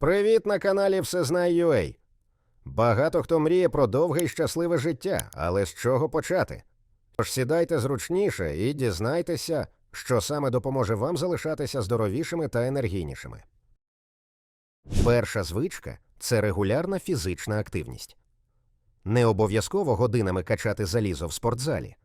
Привіт на каналі Всезнай.ua. Багато хто мріє про довге і щасливе життя, але з чого почати? Тож сідайте зручніше і дізнайтеся, що саме допоможе вам залишатися здоровішими та енергійнішими. Перша звичка це регулярна фізична активність. Не обов'язково годинами качати залізо в спортзалі.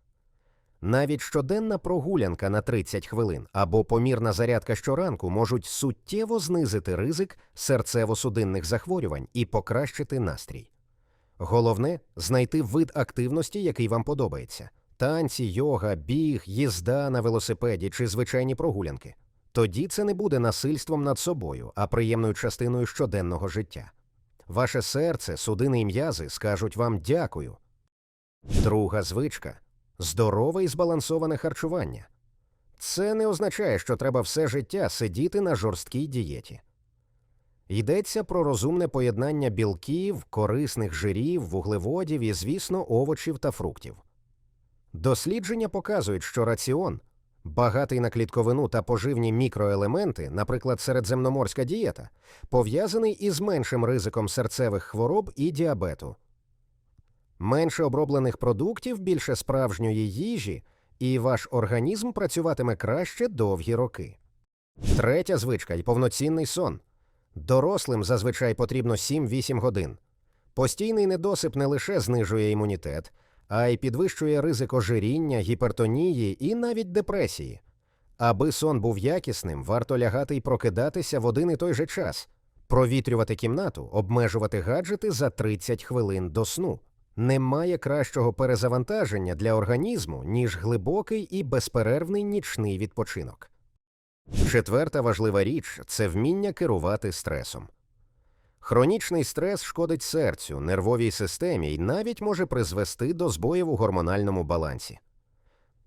Навіть щоденна прогулянка на 30 хвилин або помірна зарядка щоранку можуть суттєво знизити ризик серцево-судинних захворювань і покращити настрій. Головне знайти вид активності, який вам подобається: танці, йога, біг, їзда на велосипеді чи звичайні прогулянки. Тоді це не буде насильством над собою, а приємною частиною щоденного життя. Ваше серце, судини і м'язи скажуть вам дякую. Друга звичка здорове і збалансоване харчування. Це не означає, що треба все життя сидіти на жорсткій дієті. Йдеться про розумне поєднання білків, корисних жирів, вуглеводів і, звісно, овочів та фруктів. Дослідження показують, що раціон, багатий на клітковину та поживні мікроелементи, наприклад, середземноморська дієта, пов'язаний із меншим ризиком серцевих хвороб і діабету. Менше оброблених продуктів, більше справжньої їжі, і ваш організм працюватиме краще довгі роки. Третя звичка й повноцінний сон. Дорослим зазвичай потрібно 7-8 годин. Постійний недосип не лише знижує імунітет, а й підвищує ризик ожиріння, гіпертонії і навіть депресії. Аби сон був якісним, варто лягати й прокидатися в один і той же час, провітрювати кімнату, обмежувати гаджети за 30 хвилин до сну. Немає кращого перезавантаження для організму, ніж глибокий і безперервний нічний відпочинок. Четверта важлива річ це вміння керувати стресом. Хронічний стрес шкодить серцю, нервовій системі і навіть може призвести до збоїв у гормональному балансі.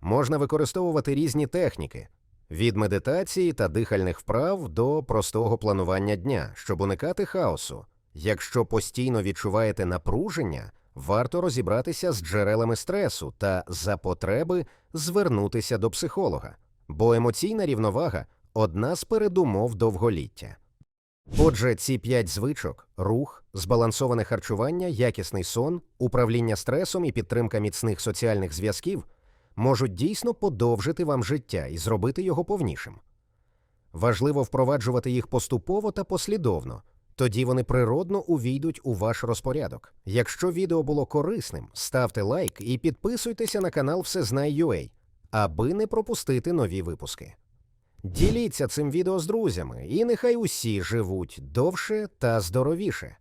Можна використовувати різні техніки від медитації та дихальних вправ до простого планування дня, щоб уникати хаосу. Якщо постійно відчуваєте напруження, варто розібратися з джерелами стресу та за потреби звернутися до психолога, бо емоційна рівновага одна з передумов довголіття. Отже, ці п'ять звичок рух, збалансоване харчування, якісний сон, управління стресом і підтримка міцних соціальних зв'язків можуть дійсно подовжити вам життя і зробити його повнішим. Важливо впроваджувати їх поступово та послідовно, тоді вони природно увійдуть у ваш розпорядок. Якщо відео було корисним, ставте лайк і підписуйтеся на канал Всезнай.ua, аби не пропустити нові випуски. Діліться цим відео з друзями, і нехай усі живуть довше та здоровіше.